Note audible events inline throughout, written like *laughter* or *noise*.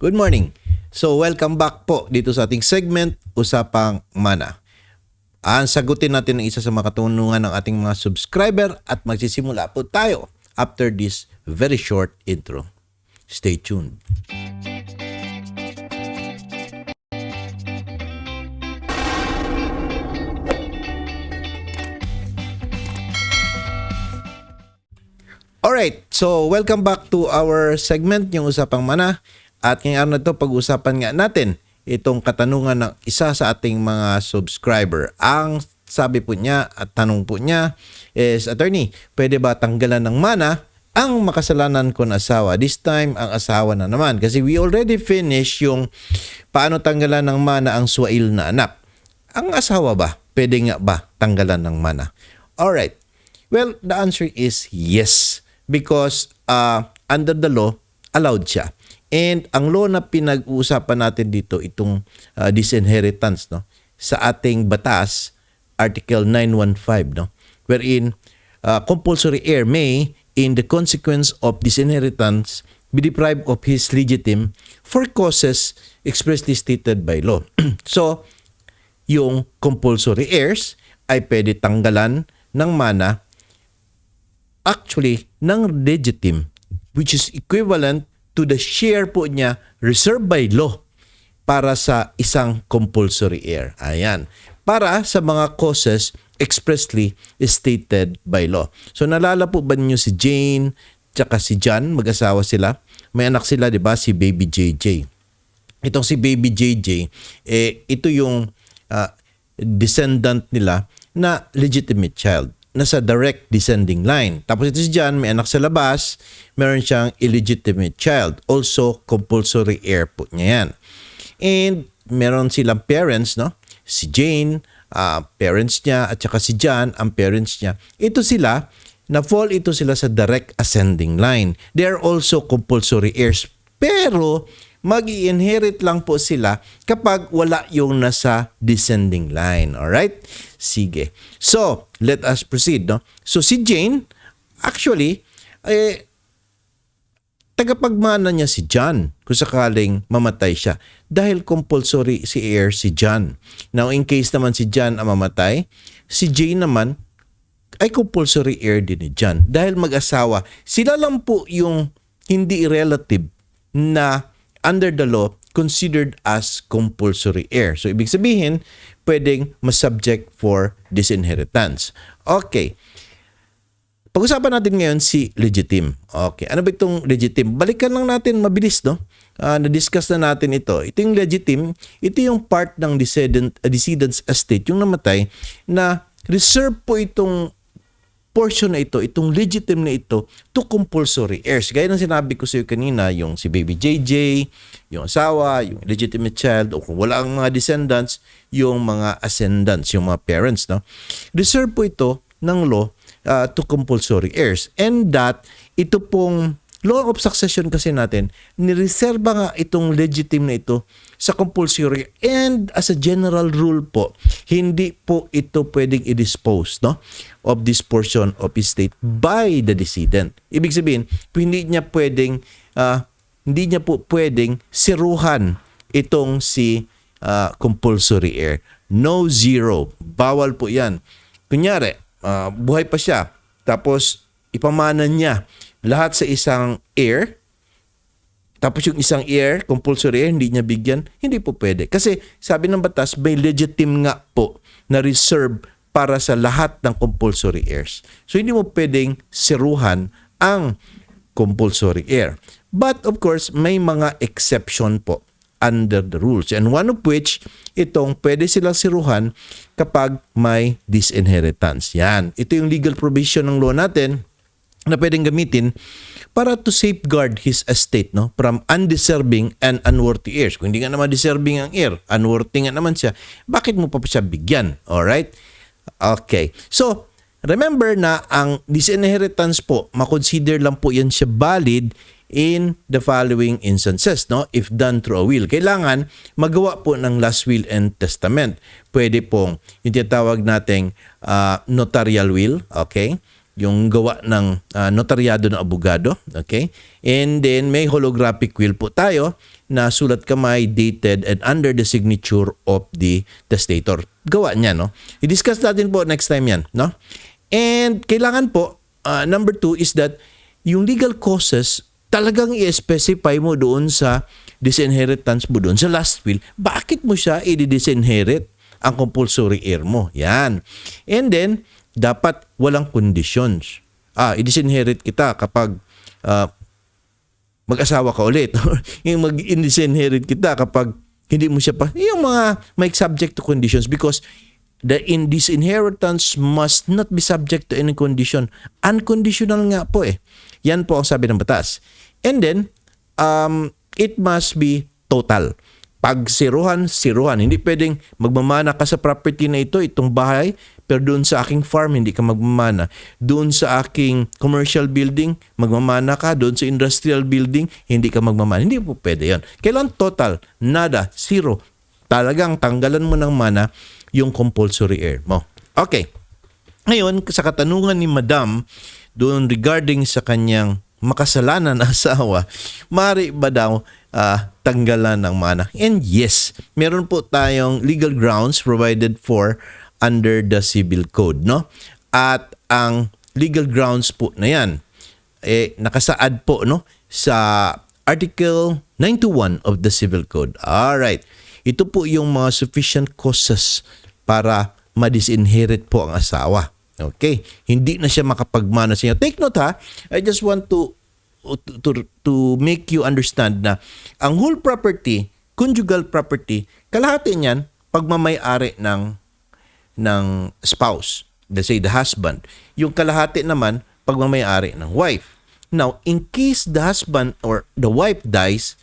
Good morning. So welcome back po dito sa ating segment Usapang Mana. Ang sagutin natin ang isa sa mga katanungan ng ating mga subscriber at magsisimula po tayo after this very short intro. Stay tuned. Alright, so welcome back to our segment, yung Usapang Mana. At ngayong araw na ito, pag-usapan nga natin itong katanungan ng isa sa ating mga subscriber. Ang sabi po niya at tanong po niya is, Attorney, pwede ba tanggalan ng mana ang makasalanan ko na asawa? This time, ang asawa na naman. Kasi we already finished yung paano tanggalan ng mana ang swail na anak. Ang asawa ba? Pwede nga ba tanggalan ng mana? Alright. Well, the answer is yes. Because uh, under the law, allowed siya. And ang law na pinag-uusapan natin dito, itong uh, disinheritance, no? sa ating batas, Article 915, no? wherein uh, compulsory heir may, in the consequence of disinheritance, be deprived of his legitim for causes expressly stated by law. *clears throat* so, yung compulsory heirs ay pwede tanggalan ng mana actually ng legitim which is equivalent to the share po niya reserved by law para sa isang compulsory heir. Ayan. Para sa mga causes expressly stated by law. So nalala po ba niyo si Jane tsaka si John, mag-asawa sila? May anak sila, 'di ba, si Baby JJ. Itong si Baby JJ, eh ito yung uh, descendant nila na legitimate child nasa direct descending line. Tapos ito si John, may anak sa labas, meron siyang illegitimate child. Also, compulsory heir po niya yan. And meron silang parents, no? Si Jane, uh, parents niya, at saka si John, ang parents niya. Ito sila, na-fall ito sila sa direct ascending line. They are also compulsory heirs. Pero, mag inherit lang po sila kapag wala yung nasa descending line. Alright? Sige. So, let us proceed. No? So, si Jane, actually, eh, tagapagmana niya si John kung sakaling mamatay siya dahil compulsory si heir si John. Now, in case naman si John ang mamatay, si Jane naman ay compulsory heir din ni John dahil mag-asawa. Sila lang po yung hindi relative na under the law considered as compulsory heir. So, ibig sabihin, pwedeng masubject for disinheritance. Okay. Pag-usapan natin ngayon si legitim. Okay. Ano ba itong legitim? Balikan lang natin mabilis, no? Uh, na-discuss na natin ito. Ito yung legitim. Ito yung part ng decedent, uh, decedent's estate, yung namatay, na reserve po itong portion na ito, itong legitim na ito, to compulsory heirs. Gaya ng sinabi ko sa iyo kanina, yung si baby JJ, yung asawa, yung legitimate child, o kung wala ang mga descendants, yung mga ascendants, yung mga parents. No? Reserve po ito ng law uh, to compulsory heirs. And that, ito pong law of succession kasi natin, nireserba nga itong legitim na ito sa compulsory and as a general rule po, hindi po ito pwedeng i-dispose no, of this portion of estate by the decedent. Ibig sabihin, hindi niya pwedeng uh, hindi niya po pwedeng siruhan itong si uh, compulsory heir. No zero. Bawal po yan. Kunyari, uh, buhay pa siya, tapos ipamana niya lahat sa isang heir, tapos yung isang heir, compulsory heir, hindi niya bigyan, hindi po pwede. Kasi sabi ng batas, may legitim nga po na reserve para sa lahat ng compulsory heirs. So hindi mo pwedeng siruhan ang compulsory heir. But of course, may mga exception po under the rules. And one of which, itong pwede silang siruhan kapag may disinheritance. Yan. Ito yung legal provision ng law natin na pwedeng gamitin para to safeguard his estate no from undeserving and unworthy heirs. Kung hindi nga naman deserving ang heir, unworthy nga naman siya, bakit mo pa siya bigyan? All right? Okay. So, remember na ang disinheritance po, makonsider lang po yan siya valid in the following instances, no? If done through a will. Kailangan magawa po ng last will and testament. Pwede pong yung tinatawag nating uh, notarial will, okay? Yung gawa ng uh, notaryado ng abogado. Okay? And then may holographic will po tayo na sulat kamay, dated, and under the signature of the testator. Gawa niya, no? I-discuss natin po next time yan, no? And kailangan po, uh, number two is that yung legal causes, talagang i-specify mo doon sa disinheritance mo doon sa last will, bakit mo siya i-disinherit ang compulsory heir mo? Yan. And then, dapat walang conditions. Ah, i-disinherit kita kapag ah, mag-asawa ka ulit. *laughs* yung mag-disinherit kita kapag hindi mo siya pa. Yung mga may subject to conditions because the in disinheritance must not be subject to any condition. Unconditional nga po eh. Yan po ang sabi ng batas. And then, um, it must be total. Pag siruhan, siruhan. Hindi pwedeng magmamana ka sa property na ito, itong bahay, pero doon sa aking farm, hindi ka magmamana. Doon sa aking commercial building, magmamana ka. Doon sa industrial building, hindi ka magmamana. Hindi po pwede yan. Kailan total? Nada. Zero. Talagang tanggalan mo ng mana yung compulsory heir mo. Okay. Ngayon, sa katanungan ni Madam, doon regarding sa kanyang makasalanan na *laughs* asawa, mari ba daw ah, tanggalan ng mana? And yes, meron po tayong legal grounds provided for under the civil code, no? At ang legal grounds po na yan, eh, nakasaad po, no? Sa Article 91 of the Civil Code. Alright. Ito po yung mga sufficient causes para ma-disinherit po ang asawa. Okay? Hindi na siya makapagmana sa inyo. Take note ha. I just want to, to, to make you understand na ang whole property, conjugal property, kalahati niyan pagmamay-ari ng ng spouse, let's say the husband. Yung kalahati naman pagmamay-ari ng wife. Now, in case the husband or the wife dies,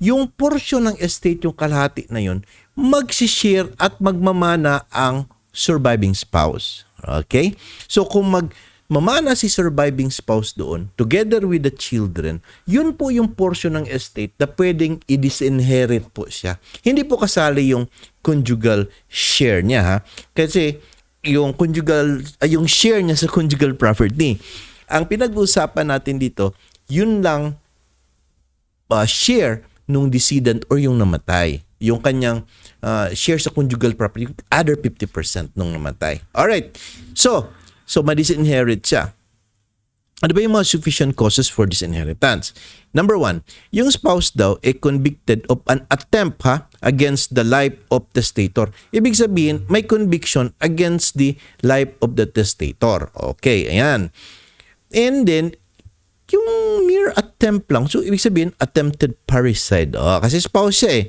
yung portion ng estate, yung kalahati na yun, magsishare at magmamana ang surviving spouse. Okay? So kung mag mamana si surviving spouse doon together with the children, yun po yung portion ng estate na pwedeng i-disinherit po siya. Hindi po kasali yung conjugal share niya ha. Kasi yung conjugal ay yung share niya sa conjugal property. Ang pinag-uusapan natin dito, yun lang uh, share nung decedent or yung namatay. Yung kanyang uh, share sa conjugal property, other 50% nung namatay. Alright. So, so ma-disinherit siya. Ano ba yung mga sufficient causes for disinheritance? Number one, yung spouse daw ay convicted of an attempt ha, against the life of testator. Ibig sabihin, may conviction against the life of the testator. Okay, ayan. And then, yung mere attempt lang. So, ibig sabihin, attempted parricide. Oh, kasi spouse siya eh.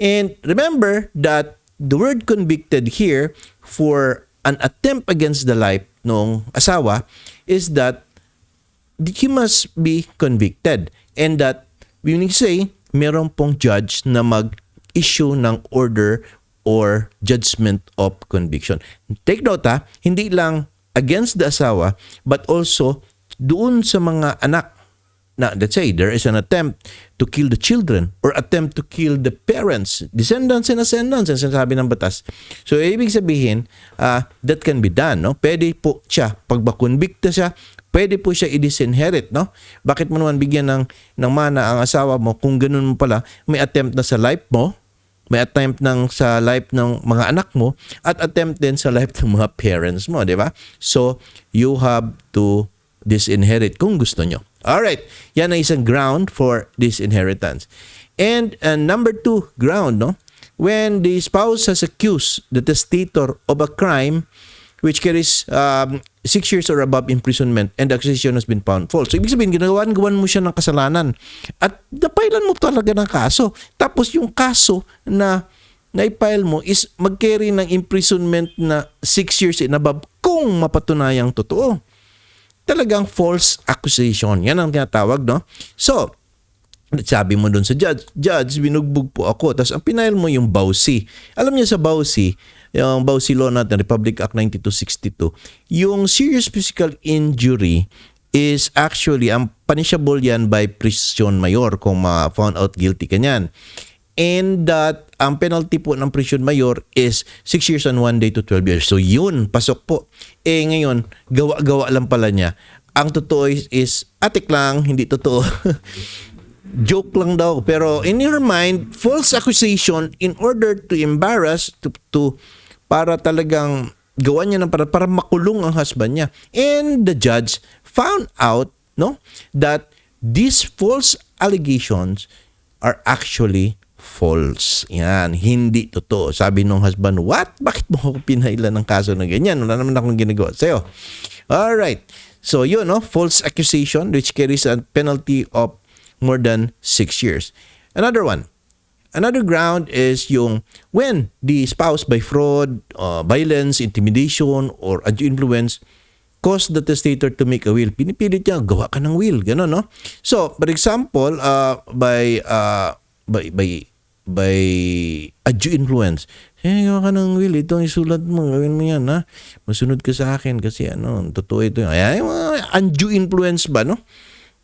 And remember that the word convicted here for an attempt against the life ng asawa is that he must be convicted. And that, meaning say, meron pong judge na mag-issue ng order or judgment of conviction. Take note ha, hindi lang against the asawa, but also doon sa mga anak na let's say there is an attempt to kill the children or attempt to kill the parents, descendants and ascendants, ang sinasabi ng batas. So, ibig sabihin, uh, that can be done, no? Pwede po siya, pag bakonbikta siya, pwede po siya i-disinherit, no? Bakit mo naman bigyan ng, ng mana ang asawa mo kung ganun mo pala, may attempt na sa life mo, may attempt ng sa life ng mga anak mo at attempt din sa life ng mga parents mo, di ba? So, you have to disinherit kung gusto nyo. Alright, yan ang isang ground for disinheritance. And uh, number two ground, no? When the spouse has accused the testator of a crime which carries um, six years or above imprisonment and the accusation has been found false. So, ibig sabihin, ginagawan-gawan mo siya ng kasalanan at napailan mo talaga ng kaso. Tapos yung kaso na na-file mo is mag-carry ng imprisonment na 6 years and above kung mapatunayang totoo talagang false accusation. Yan ang tinatawag, no? So, sabi mo dun sa judge, judge, binugbog po ako. Tapos ang pinail mo yung Bausi. Alam niyo sa Bausi, yung Bausi Law natin, Republic Act 9262, yung serious physical injury is actually, ang punishable yan by prison mayor kung ma-found out guilty ka niyan. And that ang penalty po ng prison mayor is 6 years and 1 day to 12 years. So yun, pasok po. Eh ngayon, gawa-gawa lang pala niya. Ang totoo is, is atik lang, hindi totoo. *laughs* joke lang daw. Pero in her mind, false accusation in order to embarrass, to, to para talagang gawa niya ng para, para makulong ang husband niya. And the judge found out no that these false allegations are actually false. Yan, hindi totoo. Sabi nung husband, what? Bakit mo ako pinailan ng kaso na ganyan? Wala naman akong ginagawa sa'yo. Alright. So, yun, no? False accusation which carries a penalty of more than six years. Another one. Another ground is yung when the spouse by fraud, uh, violence, intimidation, or undue influence cause the testator to make a will. Pinipilit niya, gawa ka ng will. Ganon, no? So, for example, uh, by, uh, by, by, by undue influence. Eh, gawa ka ng will. Ito ang isulat mo. Gawin mo yan, ha? Masunod ka sa akin kasi ano, totoo ito. Ayan, yung mga undue influence ba, no?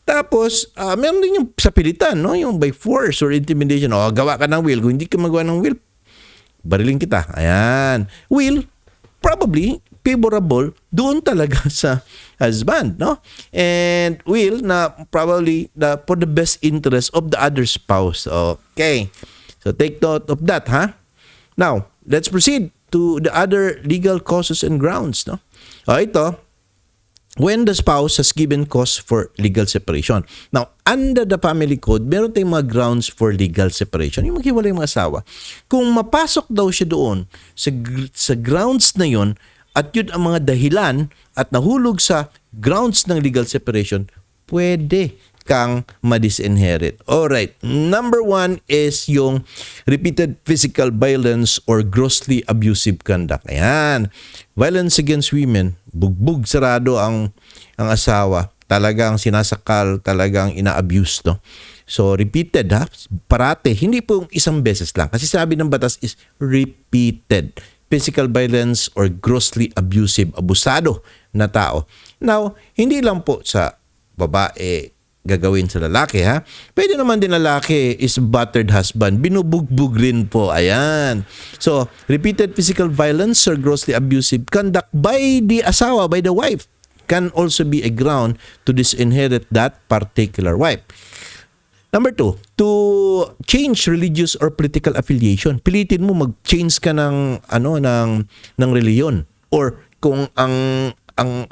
Tapos, uh, meron din yung sa pilitan, no? Yung by force or intimidation. O, gawa ka ng will. Kung hindi ka magawa ng will, bariling kita. Ayan. Will, probably, favorable doon talaga *laughs* sa husband, no? And will na probably the, for the best interest of the other spouse. Okay. So take note of that, ha? Now, let's proceed to the other legal causes and grounds, no? O, ito, when the spouse has given cause for legal separation. Now, under the family code, meron tayong mga grounds for legal separation. Yung maghiwalay yung mga asawa. Kung mapasok daw siya doon sa, sa grounds na yon at yun ang mga dahilan at nahulog sa grounds ng legal separation, pwede kang ma-disinherit. Alright, number one is yung repeated physical violence or grossly abusive conduct. Ayan. Violence against women, bugbog sarado ang ang asawa, talagang sinasakal, talagang ina-abuse, no? So, repeated ha, parate, hindi po isang beses lang. Kasi sabi ng batas is repeated physical violence or grossly abusive, abusado na tao. Now, hindi lang po sa babae gagawin sa lalaki ha. Pwede naman din lalaki is battered husband. Binubugbog rin po. Ayan. So, repeated physical violence or grossly abusive conduct by the asawa, by the wife can also be a ground to disinherit that particular wife. Number two, to change religious or political affiliation. Pilitin mo mag-change ka ng ano ng ng reliyon or kung ang ang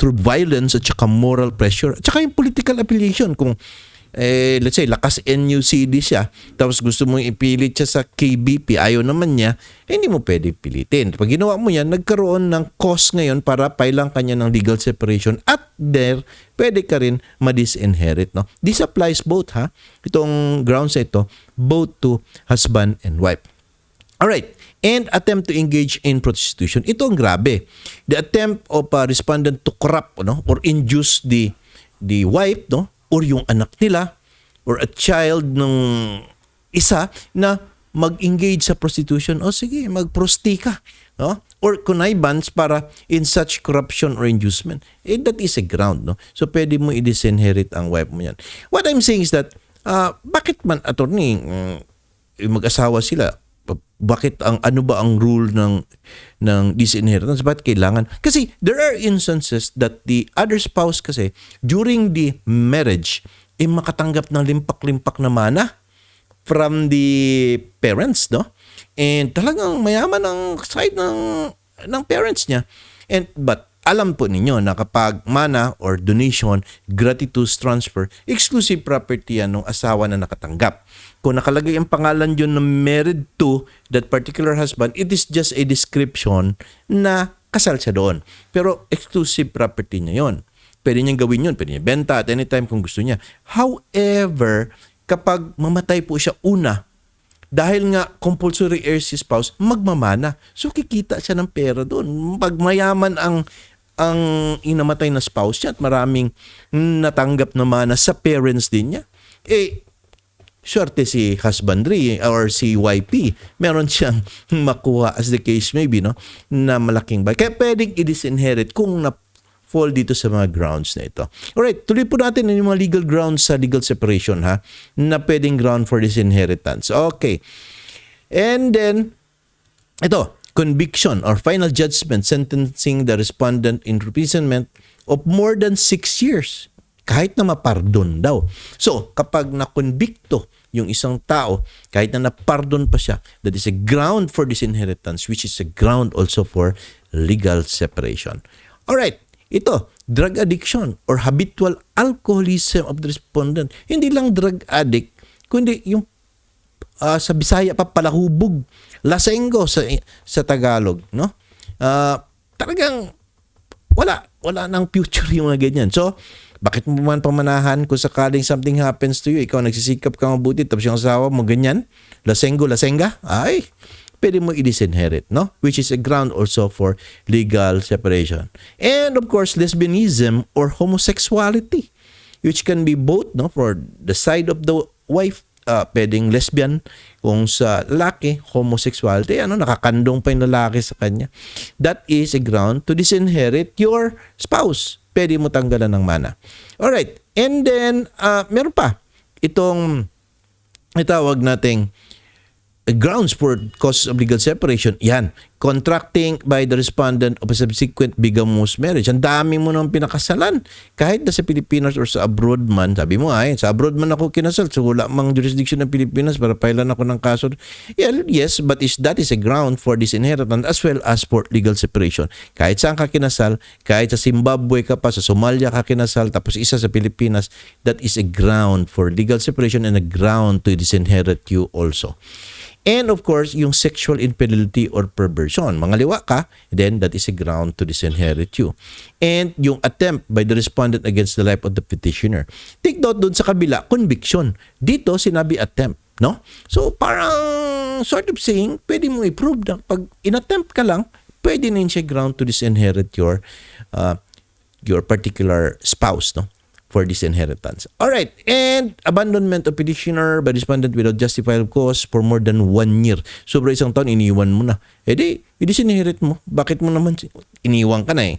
through violence at saka moral pressure at saka yung political affiliation kung eh, let's say, lakas NUCD siya, tapos gusto mong ipilit siya sa KBP, ayaw naman niya, eh, hindi mo pwede pilitin. Pag ginawa mo yan, nagkaroon ng cause ngayon para pailang kanya ng legal separation at there, pwede ka rin ma-disinherit. No? This applies both, ha? Itong grounds ito, both to husband and wife. Alright, and attempt to engage in prostitution. Ito ang grabe. The attempt of a respondent to corrupt no, or induce the the wife no, or yung anak nila or a child ng isa na mag-engage sa prostitution. O sige, mag-prosti. No? Or connivance para in such corruption or inducement. Eh, that is a ground. No? So, pwede mo i-disinherit ang wife mo yan. What I'm saying is that, uh, bakit man, attorney, mm, mag-asawa sila, bakit ang ano ba ang rule ng ng disinheritance? Bakit kailangan? Kasi there are instances that the other spouse kasi during the marriage ay eh, makatanggap ng limpak-limpak na mana from the parents no? And talagang mayaman ang side ng ng parents niya. And but alam po ninyo na kapag mana or donation, gratuitous transfer, exclusive property yan ng asawa na nakatanggap. Kung nakalagay ang pangalan yun na married to that particular husband, it is just a description na kasal siya doon. Pero exclusive property niya yon. Pwede niyang gawin yun. Pwede niya benta at anytime kung gusto niya. However, kapag mamatay po siya una, dahil nga compulsory heir si spouse, magmamana. So kikita siya ng pera doon. Pag mayaman ang ang inamatay na spouse niya at maraming natanggap na mana sa parents din niya, eh, swerte si husbandry or si YP, meron siyang *laughs* makuha as the case may be, no, na malaking bagay. Kaya pwedeng i-disinherit kung na fall dito sa mga grounds na ito. Alright, tuloy po natin yung mga legal grounds sa legal separation ha, na pwedeng ground for disinheritance. Okay. And then, ito, conviction or final judgment sentencing the respondent in imprisonment of more than six years. kahit na mapardon daw. So, kapag nakonbikto yung isang tao, kahit na napardon pa siya, that is a ground for disinheritance, which is a ground also for legal separation. Alright, ito, drug addiction or habitual alcoholism of the respondent. Hindi lang drug addict, kundi yung ah, sa Bisaya pa palahubog, lasenggo sa sa Tagalog, no? Ah, talagang wala, wala nang future yung mga ganyan. So, bakit mo man pamanahan kung sakaling something happens to you, ikaw nagsisikap ka mabuti, tapos yung asawa mo ganyan, lasenggo, lasenga, ay, pwede mo i-disinherit, no? Which is a ground also for legal separation. And of course, lesbianism or homosexuality, which can be both, no? For the side of the wife, uh, pwedeng lesbian, kung sa lalaki, homosexuality, ano, nakakandong pa yung lalaki sa kanya. That is a ground to disinherit your spouse. Pwede mo tanggalan ng mana. Alright, and then, uh, meron pa, itong, itawag nating, grounds for cause of legal separation, yan, contracting by the respondent of a subsequent bigamous marriage. Ang dami mo nang pinakasalan. Kahit na sa Pilipinas or sa abroad man, sabi mo ay, sa abroad man ako kinasal, so wala mang jurisdiction ng Pilipinas para pailan ako ng kaso. Yeah, yes, but is that is a ground for disinheritance as well as for legal separation. Kahit saan ka kinasal, kahit sa Zimbabwe ka pa, sa Somalia ka kinasal, tapos isa sa Pilipinas, that is a ground for legal separation and a ground to disinherit you also. And of course, yung sexual infidelity or perversion. Mangaliwa ka, then that is a ground to disinherit you. And yung attempt by the respondent against the life of the petitioner. Take note doon sa kabila, conviction. Dito, sinabi attempt. No? So, parang sort of saying, pwede mo i-prove na pag inattempt ka lang, pwede na yun siya ground to disinherit your uh, your particular spouse, no? For disinheritance. All right, and abandonment of petitioner by respondent without justifiable cause for more than one year. Sobra isang taon, iniwan mo na. Eh di, i-disinherit mo. Bakit mo naman, iniwan ka na eh.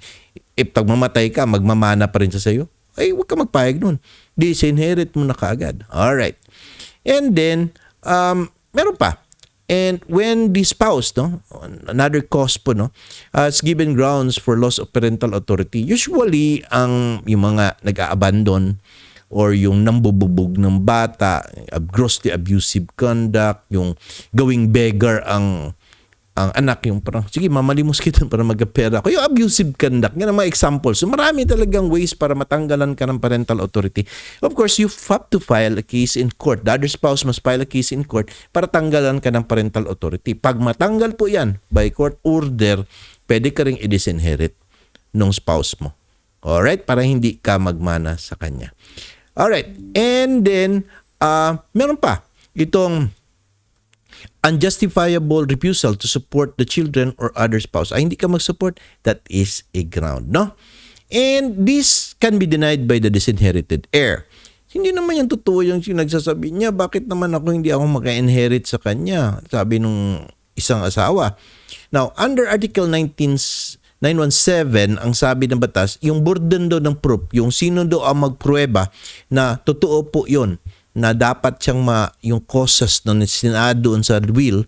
Eh, pag mamatay ka, magmamana pa rin sa sayo. Ay, huwag ka magpayag nun. Disinherit mo na kaagad. All right. And then, um, meron pa. And when the spouse, no, another cause po, no, has given grounds for loss of parental authority, usually ang yung mga nag-abandon or yung nambububog ng bata, grossly abusive conduct, yung gawing beggar ang ang anak yung parang, sige, mamalimos *laughs* kita para magkapera ko. Yung abusive conduct, yan ang mga examples. So marami talagang ways para matanggalan ka ng parental authority. Of course, you have to file a case in court. The other spouse must file a case in court para tanggalan ka ng parental authority. Pag matanggal po yan by court order, pwede ka rin i-disinherit ng spouse mo. Alright? Para hindi ka magmana sa kanya. Alright. And then, uh, meron pa. Itong unjustifiable refusal to support the children or other spouse. Ay, hindi ka mag-support, that is a ground, no? And this can be denied by the disinherited heir. Hindi naman yan totoo yung nagsasabi niya, bakit naman ako hindi ako maka-inherit sa kanya? Sabi nung isang asawa. Now, under Article 19, 917, ang sabi ng batas, yung burden do ng proof, yung sino do ang magprueba na totoo po yon na dapat siyang ma, yung causes na sinado doon sa will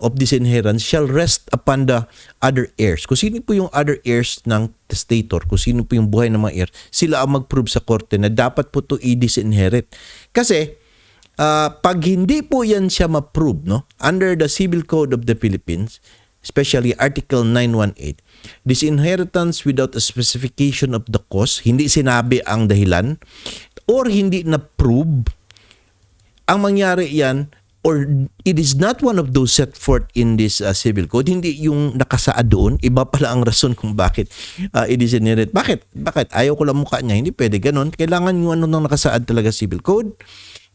of disinheritance shall rest upon the other heirs. Kung sino po yung other heirs ng testator, kung sino po yung buhay ng mga heirs, sila ang mag-prove sa korte na dapat po to i-disinherit. Kasi, ah, pag hindi po yan siya ma-prove, no, under the Civil Code of the Philippines, especially Article 918, disinheritance without a specification of the cause, hindi sinabi ang dahilan, or hindi na-prove, ang mangyari yan or it is not one of those set forth in this uh, civil code. Hindi yung nakasaad doon. Iba pala ang rason kung bakit uh, it is inherent bakit? Bakit? Ayaw ko lang mukha niya. Hindi pwede ganun. Kailangan yung ano nang nakasaad talaga civil code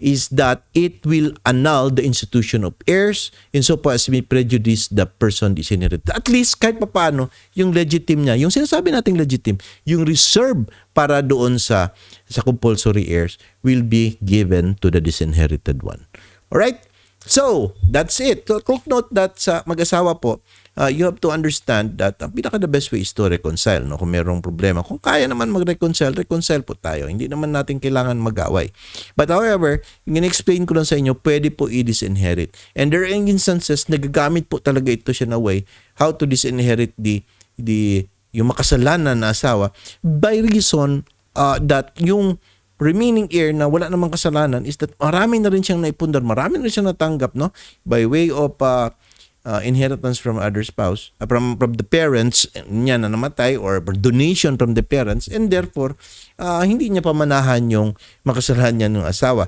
is that it will annul the institution of heirs insofar as may prejudice the person disinherited. At least kahit papaano, yung legitim niya, yung sinasabi nating legitim, yung reserve para doon sa sa compulsory heirs will be given to the disinherited one. Alright? So, that's it. So, take note that sa mag-asawa po, uh, you have to understand that ang pinaka the best way is to reconcile. No? Kung merong problema, kung kaya naman mag-reconcile, reconcile po tayo. Hindi naman natin kailangan mag-away. But however, in-explain ko lang sa inyo, pwede po i-disinherit. And there are instances, nagagamit po talaga ito siya na way how to disinherit the, the yung makasalanan na asawa by reason uh, that yung remaining heir na wala namang kasalanan is that marami na rin siyang naipundar, marami na rin siyang natanggap no by way of uh, uh, inheritance from other spouse, uh, from from the parents niya na namatay or donation from the parents and therefore uh, hindi niya pamanahan yung makasalanan niya ng asawa.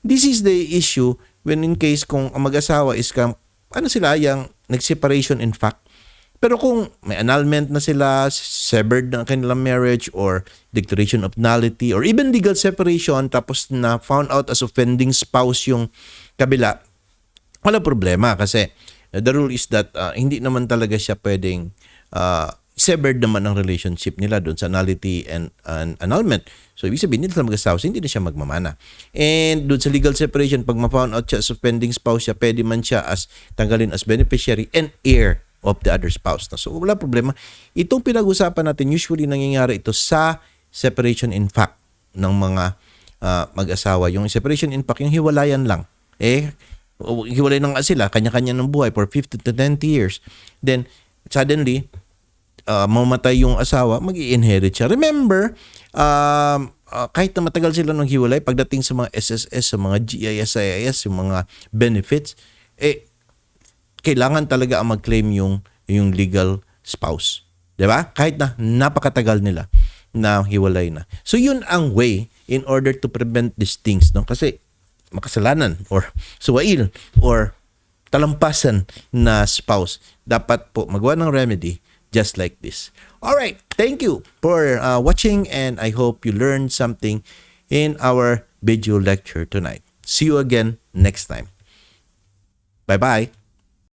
This is the issue when in case kung ang mag-asawa is kam ano sila yung nag-separation in fact pero kung may annulment na sila, severed na ang kanilang marriage or declaration of nullity or even legal separation tapos na found out as offending spouse yung kabila, wala problema kasi the rule is that uh, hindi naman talaga siya pwedeng uh, severed naman ang relationship nila doon sa nullity and, and annulment. So, ibig sabihin, hindi mag-asawa, so hindi na siya magmamana. And doon sa legal separation, pag ma-found out siya as offending spouse siya, pwede man siya as tanggalin as beneficiary and heir of the other spouse. So, wala problema. Itong pinag-usapan natin, usually nangyayari ito sa separation in fact ng mga ah, mag-asawa. Yung separation in fact, yung hiwalayan lang. Eh, hiwalay na nga sila, kanya-kanya ng buhay for 50 to 20 years. Then, suddenly, uh, mamatay yung asawa, mag inherit siya. Remember, um, uh, kahit na matagal sila nung hiwalay, pagdating sa mga SSS, sa mga GIS, IIS, yung mga benefits, eh, kailangan talaga ang mag-claim yung, yung legal spouse. ba? Kahit na napakatagal nila na hiwalay na. So yun ang way in order to prevent these things. No? Kasi makasalanan or suwail or talampasan na spouse. Dapat po magawa ng remedy just like this. All right, thank you for uh, watching and I hope you learned something in our video lecture tonight. See you again next time. Bye-bye.